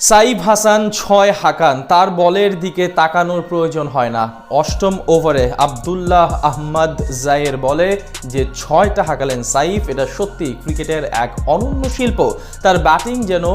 সাইফ হাসান ছয় হাকান, তার বলের দিকে তাকানোর প্রয়োজন হয় না। অষ্টম ওভারে আবদুল্লাহ আহমদ জায়ের বলে যে ছয়টা হাঁকালেন সাইফ, এটা সত্যি ক্রিকেটের এক অনন্য শিল্প। তার ব্যাটিং যেন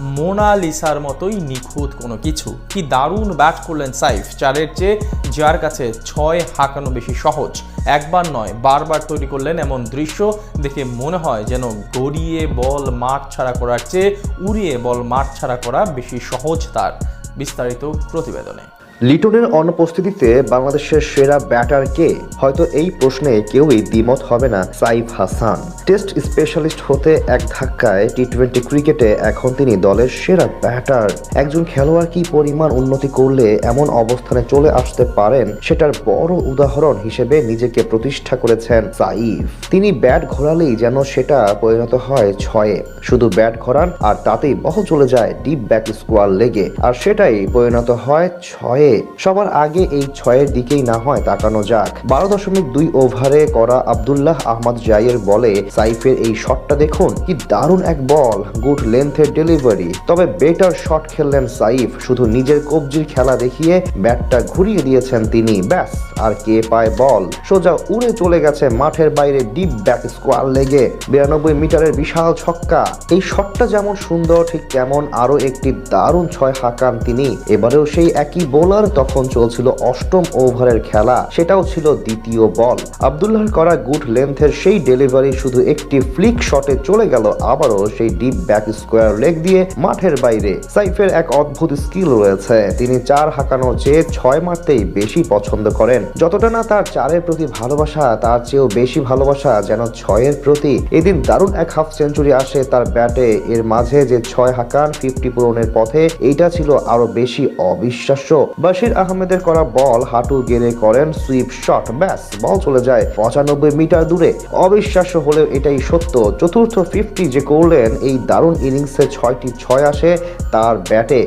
মোনালিসার মতোই নিখুঁত কোনো কিছু। কি দারুণ ব্যাট করলেন সাইফ, চারের চেয়ে যার কাছে ছয় হাঁকানো বেশি সহজ। একবার নয়, বারবার তৈরি করলেন এমন দৃশ্য দেখে মনে হয় যেন গড়িয়ে বল মাঠ ছাড়া করার চেয়ে উড়িয়ে বল মাঠ ছাড়া করা বেশি সহজ তার বিস্তারিত প্রতিবেদনে। লিটনের অনুপস্থিতিতে বাংলাদেশের সেরা ব্যাটার কে? হয়তো এই প্রশ্নে কেউই দ্বিমত হবে না, সাইফ হাসান। টেস্ট স্পেশালিস্ট হতে এক ধাক্কায় টি টোয়েন্টি ক্রিকেটে এখন তিনি দলের সেরা ব্যাটার। একজন খেলোয়াড় কি পরিমাণ উন্নতি করলে এমন অবস্থানে চলে আসতে পারেন, সেটার বড় উদাহরণ হিসেবে নিজেকে প্রতিষ্ঠা করেছেন সাইফ। তিনি ব্যাট ঘোরালেই যেন সেটা পরিণত হয় ছয়ে। শুধু ব্যাট ঘোরান আর তাতেই বল চলে যায় ডিপ ব্যাক স্কোয়ার লেগে, আর সেটাই পরিণত হয় ছয়ে। সবার আগে এই ছয়ের দিকেই না হয় তাকানো যাক। বারো দশমিক দুই ওভারে করা আবদুল্লাহ আহমদ জাইয়ের বলে সাইফের এই শটটা দেখুন, কি দারুণ এক বল, গুড লেন্থের ডেলিভারি। তবে বেটার শট খেললেন সাইফ, শুধু নিজের কবজির খেলা দেখিয়ে ব্যাটটা ঘুরিয়ে দিয়েছেন তিনি। ব্যাস, আর কে পায় বল? সোজা উড়ে চলে গেছে মাঠের বাইরে ডিপ ব্যাক স্কোয়ার লেগে। বিরানব্বই মিটারের বিশাল ছক্কা। এই শটটা যেমন সুন্দর, ঠিক তেমন আরও একটি দারুণ ছয় হাঁকান তিনি। এবারেও সেই একই বোলার তখন চলছিল অষ্টম ওভারের খেলা। সেটাও ছিল দ্বিতীয় বল। আবদুল্লাহর করা গুড লেন্থের সেই ডেলিভারি শুধু একটি ফ্লিক শটে চলে গেল। আবারও সেই ডিপ ব্যাক স্কোয়ার লেগ দিয়ে মাঠের বাইরে। সাইফের এক অদ্ভুত স্কিল রয়েছে। তিনি চার হাঁকানোর চেয়ে ছয় মারতেই বেশি পছন্দ করেন। যতটা না তার চারের প্রতি ভালোবাসা, তার চেয়েও বেশি ভালোবাসা যেন ছয়ের প্রতি। এদিন দারুণ এক হাফ সেঞ্চুরি আসে তার ব্যাটে। এর মাঝে যে ছয় হাঁকান, ফিফটি পূরণের পথে, এইটা ছিল আরও বেশি অবিশ্বাস্য। বাশির আহমেদের করা বল হাঁটু গেড়ে করেন সুইপ শট, ব্যাস, বল চলে যায়। পঁচানব্বই মিটার দূরে। অবিশ্বাস্য হলেও এটাই সত্য। চতুর্থ ফিফটি যে করলেন, এই দারুণ ইনিংসে ছয়টি ছয় আসে তার ব্যাটে।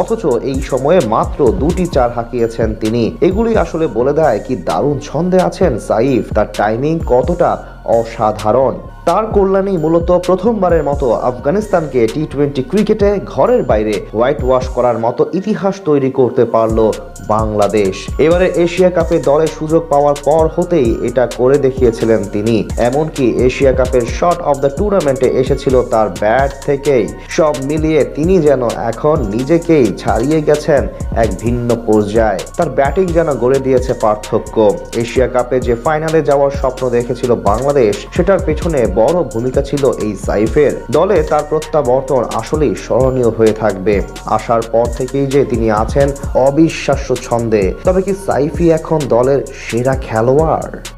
অথচ এই সময়ে মাত্র দুটি চার হাঁকিয়েছেন তিনি। এগুলি আসলে বলে দেয় কি দারুণ ছন্দে আছেন সাইফ। তার টাইমিং কতটা অসাধারণ। তার কল্যাণেই মূলত প্রথমবারের মতো আফগানিস্তানকে টি টোয়েন্টি ক্রিকেটে ঘরের বাইরে হোয়াইট ওয়াশ করার মতো ইতিহাস তৈরি করতে পারল বাংলাদেশ। এবারে এশিয়া কাপে দলের সুযোগ পাওয়ার পর হতেই এটা করে দেখিয়েছিলেন তিনি। এমনকি এশিয়া কাপের শট অফ দ্য টুর্নামেন্টে এসেছিল তার ব্যাট থেকেই। সব মিলিয়ে তিনি যেন এখন নিজেকেই ছাড়িয়ে গেছেন এক ভিন্ন পর্যায়ে। তার ব্যাটিং যেন গড়ে দিয়েছে পার্থক্য। এশিয়া কাপে যে ফাইনালে যাওয়ার স্বপ্ন দেখেছিল বাংলাদেশ, সেটার পেছনে বড় ভূমিকা ছিল এই সাইফের দলে তার প্রত্যাবর্তন আসলেই স্মরণীয় হয়ে থাকবে। আসার পর থেকেই যে তিনি আছেন অবিশ্বাস্য ছন্দে। তবে কি সাইফি এখন দলের সেরা খেলোয়াড়?